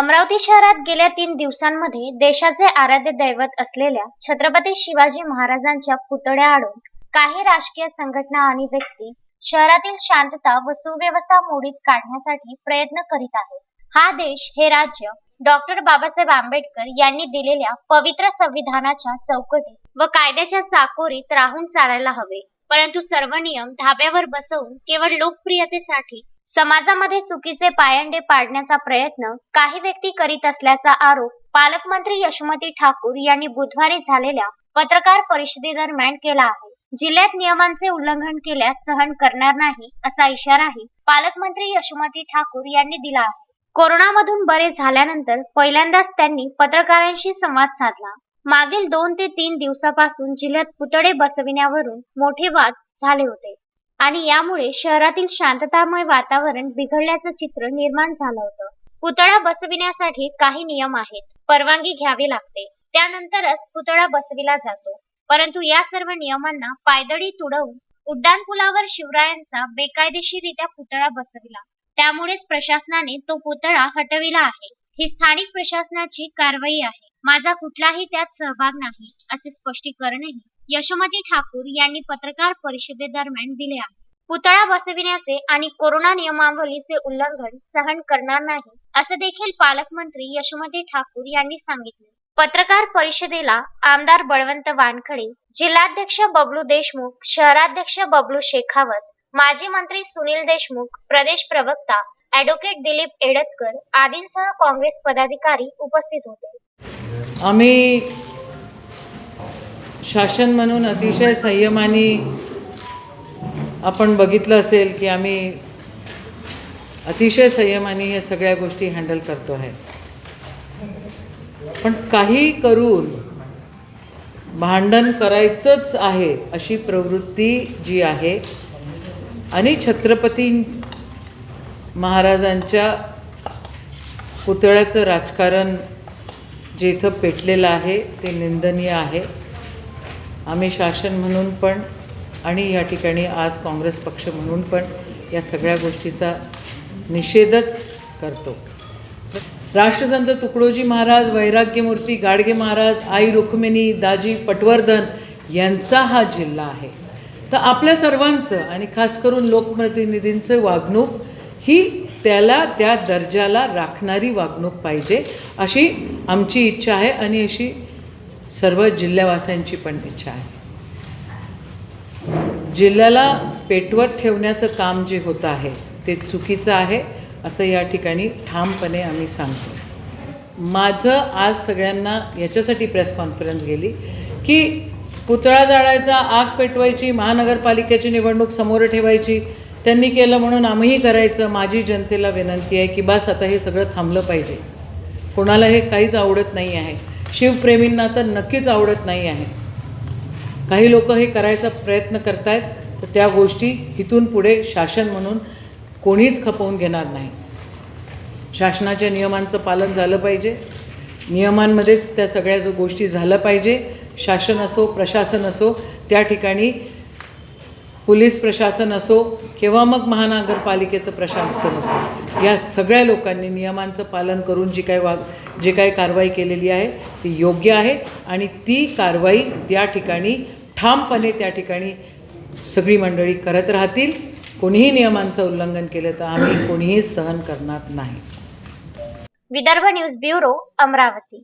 अमरावती शहरात गेल्या तीन दिवसांमध्ये देशाचे आराध्य दैवत असलेल्या छत्रपती शिवाजी महाराजांच्या पुतळ्याआडून काही राजकीय संघटना आणि व्यक्ती शहरातील शांतता व सुव्यवस्था मोडीत काढण्यासाठी प्रयत्न करीत आहेत. हा देश हे राज्य डॉक्टर बाबासाहेब आंबेडकर यांनी दिलेल्या पवित्र संविधानाच्या चौकटीत व कायद्याच्या चाकोरीत राहून चालायला हवे. परंतु सर्व नियम धाब्यावर बसवून केवळ लोकप्रियतेसाठी समाजामध्ये चुकीचे पायंडे पाडण्याचा प्रयत्न काही व्यक्ती करीत असल्याचा आरोप पालकमंत्री यशोमती ठाकूर यांनी बुधवारी झालेल्या पत्रकार परिषदेदरम्यान केला आहे. जिल्ह्यात नियमांचे उल्लंघन केल्यास सहन करणार नाही असा इशाराही पालकमंत्री यशोमती ठाकूर यांनी दिला आहे. कोरोनामधून बरे झाल्यानंतर पहिल्यांदाच त्यांनी पत्रकारांशी संवाद साधला. मागील दोन ते तीन दिवसापासून जिल्ह्यात पुतळे बसविण्यावरून मोठे वाद झाले होते. आणि यामुळे शहरातील शांततामय वातावरण बिघडल्याचं चित्र निर्माण झालं होतं. पुतळा बसविण्यासाठी काही नियम आहेत. परवानगी घ्यावी लागते. त्यानंतरच पुतळा बसविला जातो. परंतु या सर्व नियमांना पायदळी तुडवून उड्डाणपुलावर शिवरायांचा बेकायदेशीरित्या पुतळा बसविला. त्यामुळेच प्रशासनाने तो पुतळा हटविला आहे. ही स्थानिक प्रशासनाची कारवाई आहे. माझा कुठलाही त्यात सहभाग नाही असे स्पष्टीकरणही यशोमती ठाकूर यांनी पत्रकार परिषदेदरम्यान दिले आहे पुतळा बसविण्याचे आणि कोरोना नियमावलीचे उल्लंघन सहन करणार नाही असं देखील पालकमंत्री यशोमती ठाकूर यांनी सांगितले. पत्रकार परिषदेला आमदार बळवंत वानखडे जिल्हाध्यक्ष बबलू देशमुख शहराध्यक्ष बबलू शेखावत माजी मंत्री सुनील देशमुख प्रदेश प्रवक्ता ॲडव्होकेट दिलीप एडतकर आदींसह काँग्रेस पदाधिकारी उपस्थित होते. आम्ही शासन म्हणून अतिशय संयमाने आपण बघितलं असेल की आम्ही अतिशय संयमाने या सगळ्या गोष्टी हँडल करतो आहे. पण काही करून भांडण करायचंच आहे अशी प्रवृत्ती जी आहे आणि छत्रपती महाराजांच्या पुतळ्याचं राजकारण जे इथं पेटलेलं आहे ते निंदनीय आहे. आम्ही शासन म्हणून पण आणि या ठिकाणी आज काँग्रेस पक्ष म्हणून पण या सगळ्या गोष्टीचा निषेधच करतो. राष्ट्रसंत तुकडोजी महाराज वैराग्यमूर्ती गाडगे महाराज आई रुक्मिणी दाजी पटवर्धन यांचा हा जिल्हा आहे. तर आपल्या सर्वांचं आणि खास करून लोकप्रतिनिधींचं वागणूक ही त्याला त्या दर्जाला राखणारी वागणूक पाहिजे अशी आमची इच्छा आहे आणि अशी सर्व जिल्ह्यावासियांची पण इच्छा आहे. जिल्ह्याला पेटवत ठेवण्याचं काम जे होतं आहे ते चुकीचं आहे असं या ठिकाणी ठामपणे आम्ही सांगतो. माझं आज सगळ्यांना याच्यासाठी प्रेस कॉन्फरन्स गेली की पुतळा जाळायचा आग पेटवायची महानगरपालिकेची निवडणूक समोर ठेवायची त्यांनी केलं म्हणून आम्हीही करायचं माझी जनतेला विनंती आहे की बस आता हे सगळं थांबलं पाहिजे. कोणाला हे काहीच आवडत नाही आहे. शिवप्रेमींना तर नक्कीच आवडत नाही आहे. काही लोक हे करायचा प्रयत्न करतायत तर त्या गोष्टी इथून पुढे शासन म्हणून कोणीच खपवून घेणार नाही. शासनाच्या नियमांचं पालन झालं पाहिजे. नियमांमध्येच त्या सगळ्या गोष्टी झालं पाहिजे. शासन असो प्रशासन असो त्या ठिकाणी पोलीस प्रशासन असो किंवा मग महानगरपालिकेचं प्रशासन असो या सगळ्या लोकांनी नियमांचं पालन करून जी काही वाग जी काही कारवाई केलेली आहे ती योग्य आहे आणि ती कारवाई त्या ठिकाणी ठामपणे त्या ठिकाणी सगळी मंडळी करत राहतील. कोणीही नियमांचं उल्लंघन केलं तर आम्ही कोणीही सहन करणार नाही. Vidarbha news bureau Amravati.